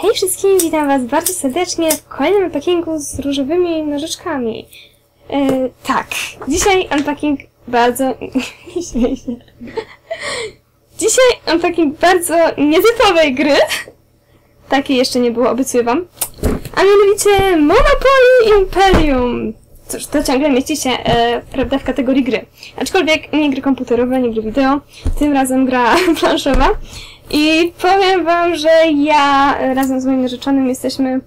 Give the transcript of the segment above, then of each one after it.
Hej wszystkim, witam was bardzo serdecznie w kolejnym unpackingu z różowymi nożyczkami. E, tak, dzisiaj unpacking bardzo... nie śmiej się. Dzisiaj unpacking bardzo nietypowej gry. Takiej jeszcze nie było, obiecuję wam. A mianowicie Monopoly Imperium. Cóż, to ciągle mieści się, e, prawda, w kategorii gry. Aczkolwiek nie gry komputerowe, nie gry wideo, tym razem gra planszowa. I powiem wam, że ja razem z moim narzeczonym jesteśmy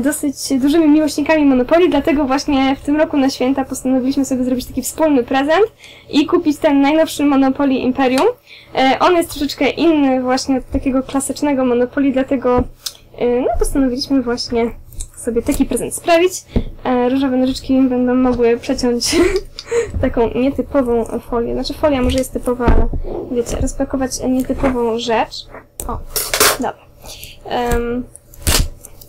dosyć dużymi miłośnikami Monopoli, dlatego właśnie w tym roku na święta postanowiliśmy sobie zrobić taki wspólny prezent i kupić ten najnowszy Monopoly Imperium. E, on jest troszeczkę inny właśnie od takiego klasycznego Monopoli, dlatego e, no, postanowiliśmy właśnie sobie taki prezent sprawić. E, różowe nożyczki będą mogły przeciąć taką nietypową folię. Znaczy folia może jest typowa, ale wiecie, rozpakować nietypową rzecz. O, dobra. Um,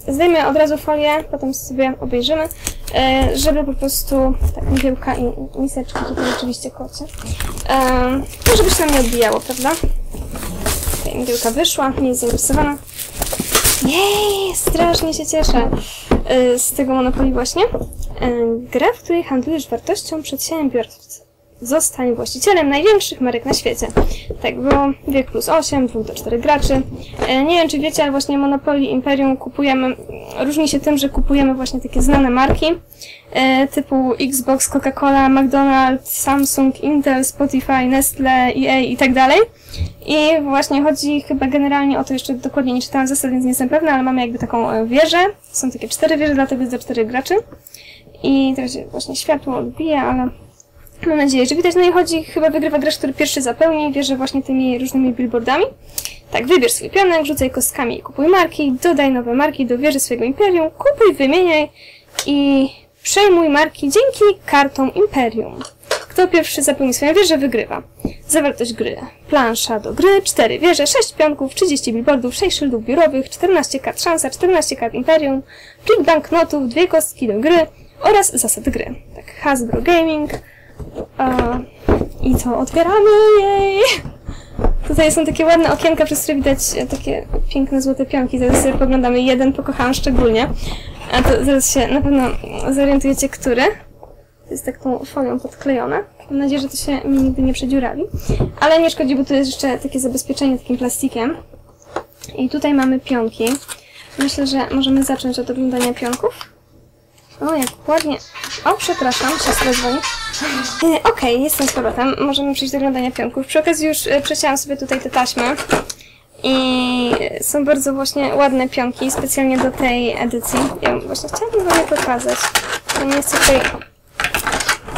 zdejmę od razu folię, potem sobie obejrzymy, e, żeby po prostu tak, mgiełka i miseczki tutaj oczywiście kocie. No, żeby się nam nie odbijało, prawda? Okay, mgiełka wyszła, nie jest zainteresowana. Jej, strasznie się cieszę y, z tego Monopoli właśnie. Y, Grę, w której handlujesz wartością przedsiębiorstw. Zostań właścicielem największych marek na świecie. Tak było, wiek plus 8, 2 do 4 graczy. Y, Nie wiem, czy wiecie, ale właśnie Monopoly Imperium kupujemy, różni się tym, że kupujemy właśnie takie znane marki, typu Xbox, Coca-Cola, McDonald's, Samsung, Intel, Spotify, Nestle, EA i tak dalej. I właśnie chodzi chyba generalnie o to, jeszcze dokładnie nie czytałam zasad, więc nie jestem pewna, ale mamy jakby taką e, wieżę. Są takie cztery wieże, dlatego jest za cztery graczy. I teraz się właśnie światło odbija, ale mam nadzieję, że widać. No i chodzi, chyba wygrywa gracz, który pierwszy zapełni wieżę właśnie tymi różnymi billboardami. Tak, wybierz swój pionek, rzucaj kostkami i kupuj marki, dodaj nowe marki do wieży swojego imperium, kupuj, wymieniaj i przejmuj marki dzięki kartom imperium. Kto pierwszy zapełni swoją wieżę, wygrywa. Zawartość gry. Plansza do gry, 4 wieże, 6 pionków, 30 billboardów, 6 szyldów biurowych, 14 kart szansa, 14 kart imperium, plik banknotów, 2 kostki do gry oraz zasad gry. Tak, Hasbro Gaming. A, I to otwieramy jej! Tutaj są takie ładne okienka, przez które widać takie piękne złote pionki. Zaraz sobie poglądamy. Jeden pokochałam szczególnie. A to zaraz się na pewno zorientujecie, który. To jest taką folią podklejone. Mam nadzieję, że to się mi nigdy nie przedziurawi. Ale nie szkodzi, bo tu jest jeszcze takie zabezpieczenie takim plastikiem. I tutaj mamy pionki. Myślę, że możemy zacząć od oglądania pionków. O, jak ładnie. O, przepraszam, siostra dzwoni. E, Okej, okay, jestem z powrotem. Możemy przejść do oglądania pionków. Przy okazji już e, przecięłam sobie tutaj te taśmy. I są bardzo właśnie ładne pionki, specjalnie do tej edycji. Ja właśnie chciałabym wam je pokazać. To nie chcę tutaj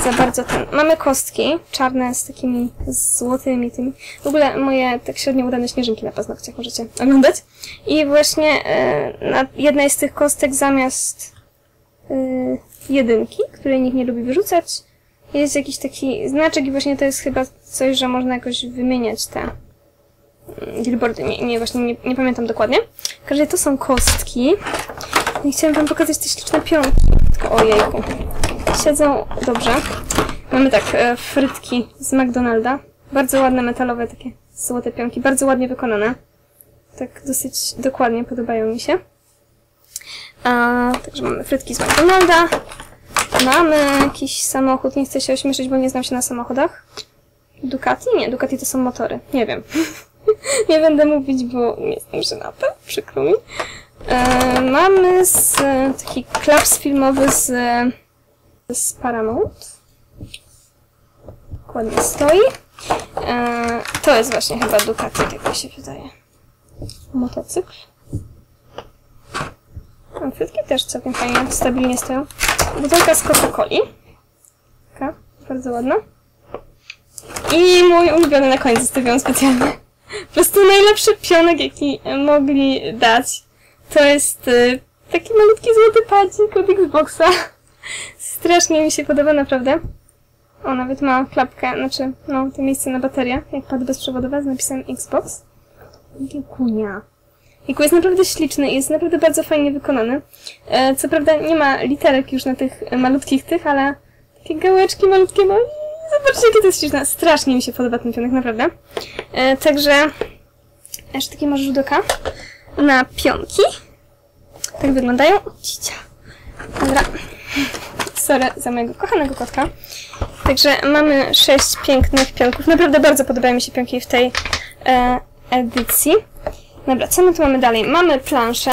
za bardzo ten. Mamy kostki czarne z takimi złotymi tymi. W ogóle moje tak średnio udane śnieżynki na paznokciach możecie oglądać. I właśnie e, na jednej z tych kostek zamiast jedynki, której nikt nie lubi wyrzucać, jest jakiś taki znaczek i właśnie to jest chyba coś, że można jakoś wymieniać te mm, billboardy. Nie, nie właśnie nie, nie pamiętam dokładnie. W każdym razie to są kostki. I chciałam wam pokazać te śliczne pionki. Tylko ojejku siedzą dobrze. Mamy tak, e, frytki z McDonalda. Bardzo ładne, metalowe, takie złote pionki. Bardzo ładnie wykonane. Tak dosyć dokładnie podobają mi się. A, także mamy frytki z McDonalda. Mamy jakiś samochód. Nie chcę się ośmieszyć, bo nie znam się na samochodach. Ducati? Nie, Ducati to są motory. Nie wiem. nie będę mówić, bo nie znam się na to. Przykro mi. E, mamy z, taki klaps filmowy z z Paramount. Dokładnie stoi. E, to jest właśnie chyba Ducati, tak mi się wydaje. Motocykl. A frytki też całkiem fajnie, stabilnie stoją. Butelka z Coca-Coli. Taka, bardzo ładna. I mój ulubiony na koniec zostawiłam specjalnie. Po prostu najlepszy pionek, jaki mogli dać. To jest y, taki malutki złoty padzik od Xboxa. Strasznie mi się podoba, naprawdę. O, nawet ma klapkę, znaczy, no, to miejsce na baterię, jak pad bezprzewodowy z napisem Xbox. Giekunia. Giku jest naprawdę śliczny i jest naprawdę bardzo fajnie wykonany. E, co prawda nie ma literek już na tych malutkich tych, ale takie gałeczki malutkie, no i zobaczcie, jakie to jest śliczne. Strasznie mi się podoba ten pionek, naprawdę. E, także, jeszcze taki masz rzudoka na pionki. Tak wyglądają. Cicia. Dobra. Sorry za mojego kochanego kotka. Także mamy sześć pięknych pionków. Naprawdę bardzo podobają mi się pionki w tej e, edycji. Dobra, co my tu mamy dalej? Mamy planszę.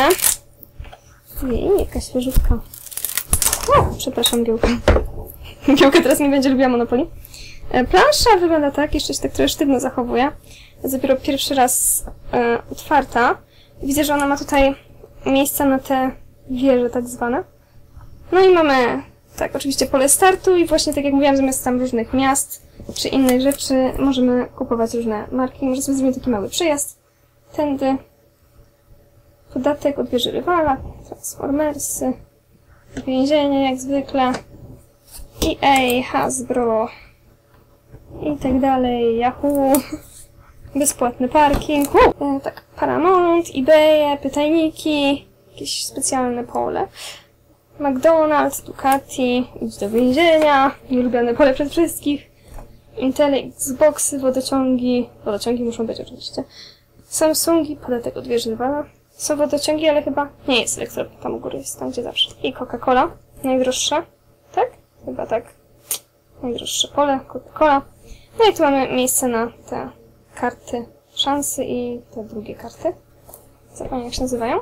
Jej, jakaś świeżówka. O, przepraszam, Giełka. Giełka teraz nie będzie lubiła Monopoli. E, plansza wygląda tak, jeszcze się tak trochę sztywno zachowuje. Dopiero pierwszy raz e, otwarta. Widzę, że ona ma tutaj miejsca na te wieże tak zwane. No i mamy, tak, oczywiście pole startu i właśnie tak jak mówiłam, zamiast tam różnych miast czy innych rzeczy możemy kupować różne marki. Może sobie zrobimy taki mały przejazd. Tędy. Podatek od wieży rywala, Transformersy, więzienie jak zwykle, EA, Hasbro i tak dalej, Yahoo, bezpłatny parking, e, tak, Paramount, eBay, pytajniki, jakieś specjalne pole. McDonald's, Ducati, idź do więzienia, nielubione pole przed wszystkich, Intel, Xboxy, wodociągi, wodociągi muszą być oczywiście, Samsungi, podatek od wieży rywala. Są wodociągi, ale chyba nie jest elektrownia, tam u góry jest, tam gdzie zawsze. I Coca-Cola, najdroższa, tak? Chyba tak. Najdroższe pole, Coca-Cola. No i tu mamy miejsce na te karty szansy i te drugie karty. Zapomniałem jak się nazywają.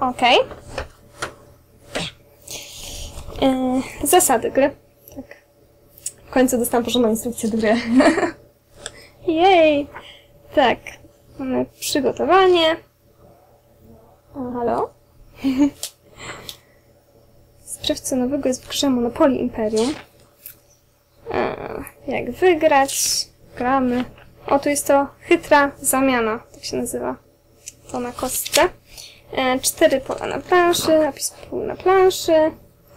Okej. Yy, zasady gry. Tak. W końcu dostałam porządną instrukcję do gry. Jej! Tak. Mamy przygotowanie. O, halo? Sprawdź nowego jest w grze Monopoly Imperium. E, jak wygrać? Gramy. O, tu jest to chytra zamiana, tak się nazywa. To na kostce. E, cztery pola na planszy, napis pół na planszy.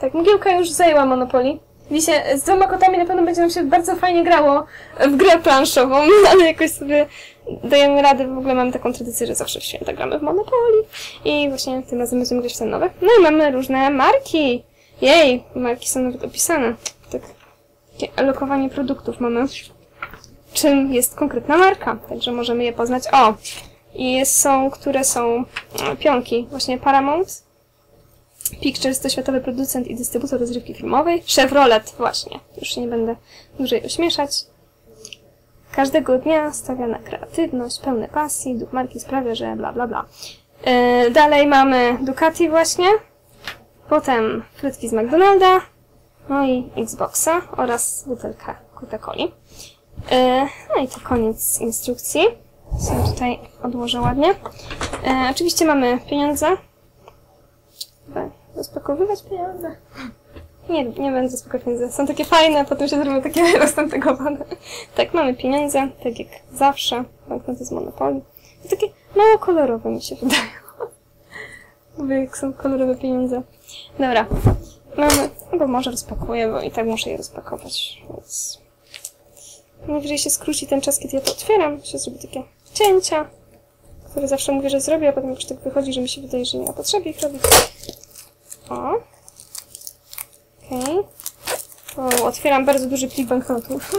Tak, mgiełka już zajęła Monopoly. Wiecie, z dwoma kotami na pewno będzie nam się bardzo fajnie grało w grę planszową, ale jakoś sobie dajemy radę. W ogóle mamy taką tradycję, że zawsze w święta gramy w Monopoly. I właśnie tym razem będziemy grać w ten nowy. No i mamy różne marki. Jej, marki są nawet opisane. Tak, takie alokowanie produktów mamy. Czym jest konkretna marka, także możemy je poznać. O! I są, które są e, pionki. Właśnie Paramount, Pictures to światowy producent i dystrybutor rozrywki filmowej. Chevrolet, właśnie. Już się nie będę dłużej ośmieszać. Każdego dnia stawia na kreatywność, pełne pasji, duch marki sprawia, że bla bla bla. Yy, dalej mamy Ducati właśnie. Potem frytki z McDonalda. No i Xboxa oraz butelka Coca-Coli. Yy, no i to koniec instrukcji. Sobie tutaj odłożę ładnie. Yy, oczywiście mamy pieniądze. Rozpakowywać pieniądze. Nie, nie będę pieniędzy. Są takie fajne, potem się zrobią takie roztępegowane. Tak, mamy pieniądze, tak jak zawsze. Banknoty z Monopoly. I takie mało kolorowe mi się wydają. Mówię, jak są kolorowe pieniądze. Dobra. Mamy, bo może rozpakuję, bo i tak muszę je rozpakować, więc... Najwyżej się skróci ten czas, kiedy ja to otwieram, się zrobi takie cięcia, które zawsze mówię, że zrobię, a potem już tak wychodzi, że mi się wydaje, że nie ma potrzeby ich robić. O. Okej. Okay. O, otwieram bardzo duży plik banknotów.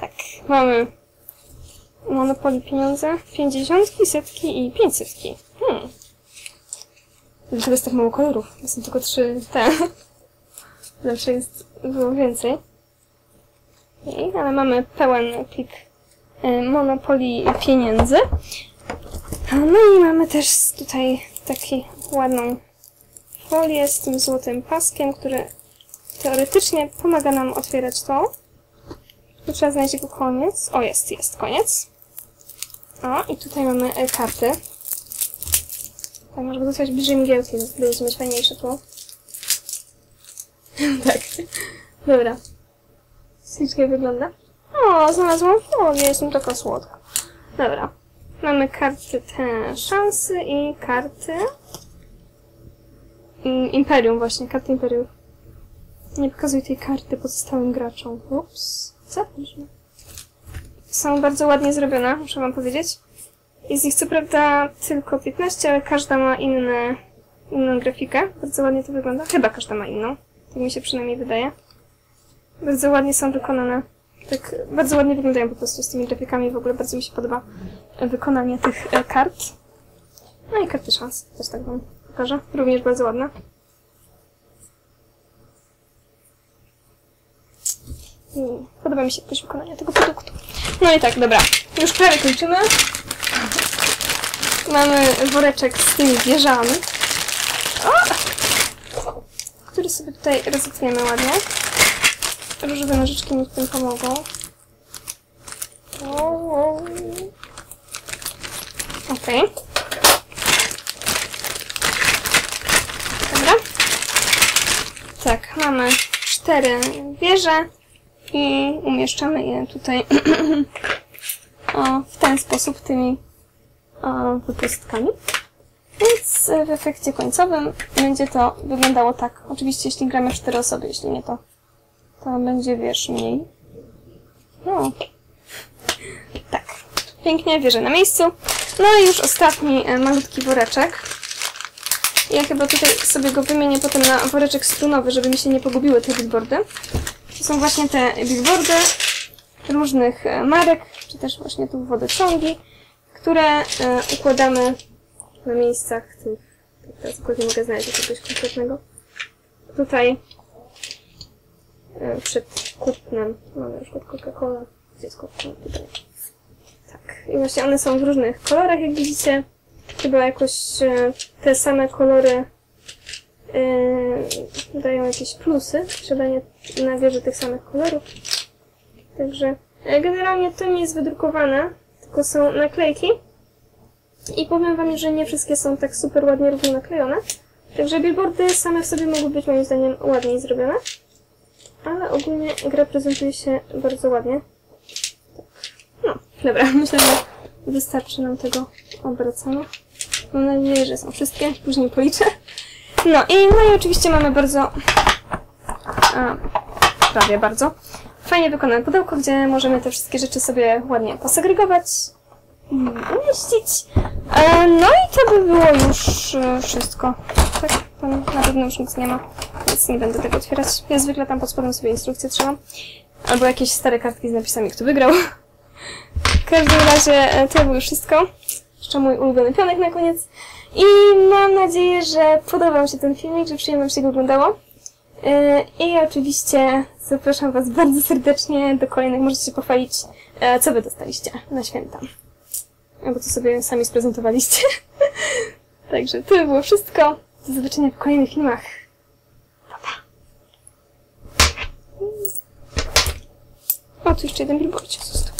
tak, mamy Monopoly pieniądze, pięćdziesiątki, setki i pięćsetki. Hmm. Dlaczego jest tak mało kolorów? Są tylko trzy te. Zawsze jest, było więcej. Okay, ale mamy pełen plik y, Monopoly pieniędzy. No i mamy też tutaj taki ładną folię z tym złotym paskiem, który teoretycznie pomaga nam otwierać to. Tu trzeba znaleźć jego koniec. O, jest, jest koniec. O, i tutaj mamy e, karty. Tak, może dostać bliżej mgiełki, będziecie mieć fajniejsze tu. tak. Dobra. Ślicznie wygląda. O, znalazłam folię, jestem taka słodka. Dobra. Mamy karty te szansy i karty Imperium właśnie, karty Imperium. Nie pokazuj tej karty pozostałym graczom. Ups, zapomnę. Są bardzo ładnie zrobione, muszę wam powiedzieć. Jest ich co prawda tylko 15, ale każda ma inne, inną grafikę. Bardzo ładnie to wygląda. Chyba każda ma inną. Tak mi się przynajmniej wydaje. Bardzo ładnie są wykonane. Tak, bardzo ładnie wyglądają po prostu z tymi grafikami. W ogóle bardzo mi się podoba wykonanie tych e, kart. No i karty szans. Też tak wam pokażę. Również bardzo ładna. Podoba mi się jakość wykonania tego produktu. No i tak, dobra. Już prawie kończymy. Mamy woreczek z tymi wieżami. O! Który sobie tutaj rozetniemy ładnie. Różowe nożyczki mi w tym pomogą. Okej. Dobra. Tak, mamy cztery wieże i umieszczamy je tutaj o, w ten sposób tymi o, wypustkami. Więc w efekcie końcowym będzie to wyglądało tak. Oczywiście jeśli gramy w cztery osoby, jeśli nie to, to będzie wież mniej. No. Tak. Pięknie, wieżę na miejscu. No i już ostatni e, malutki woreczek. Ja chyba tutaj sobie go wymienię potem na woreczek strunowy, żeby mi się nie pogubiły te billboardy. To są właśnie te billboardy różnych e, marek, czy też właśnie tu wodociągi, które e, układamy na miejscach tych... Teraz akurat nie mogę znaleźć czegoś konkretnego. Tutaj e, przed kupnem mamy przykład Coca-Cola. Gdzie jest Coca-Cola? Tutaj. Tak. I właśnie one są w różnych kolorach, jak widzicie. Chyba jakoś te same kolory e, dają jakieś plusy. Posiadanie na wieży tych samych kolorów. Także e, generalnie to nie jest wydrukowane, tylko są naklejki. I powiem wam, że nie wszystkie są tak super ładnie równo naklejone. Także billboardy same w sobie mogły być moim zdaniem ładniej zrobione. Ale ogólnie gra prezentuje się bardzo ładnie. No, dobra, myślę, że wystarczy nam tego obracania. Mam nadzieję, że są wszystkie, później policzę. No i, no i oczywiście mamy bardzo, a, prawie bardzo, fajnie wykonane pudełko, gdzie możemy te wszystkie rzeczy sobie ładnie posegregować umieścić. E, no i to by było już e, wszystko. Tak, tam na pewno już nic nie ma, więc nie będę tego otwierać. Ja zwykle tam pod spodem sobie instrukcję trzymam. Albo jakieś stare kartki z napisami, kto wygrał. W każdym razie e, to było już wszystko. Jeszcze mój ulubiony pionek na koniec. I mam nadzieję, że podobał Wam się ten filmik, że przyjemnie Wam się go oglądało. E, I oczywiście zapraszam Was bardzo serdecznie do kolejnych. Możecie się pochwalić, e, co Wy dostaliście na święta. Albo co sobie sami sprezentowaliście. Także to by było wszystko. Do zobaczenia w kolejnych filmach. Pa, pa. O, tu jeszcze jeden billboard został.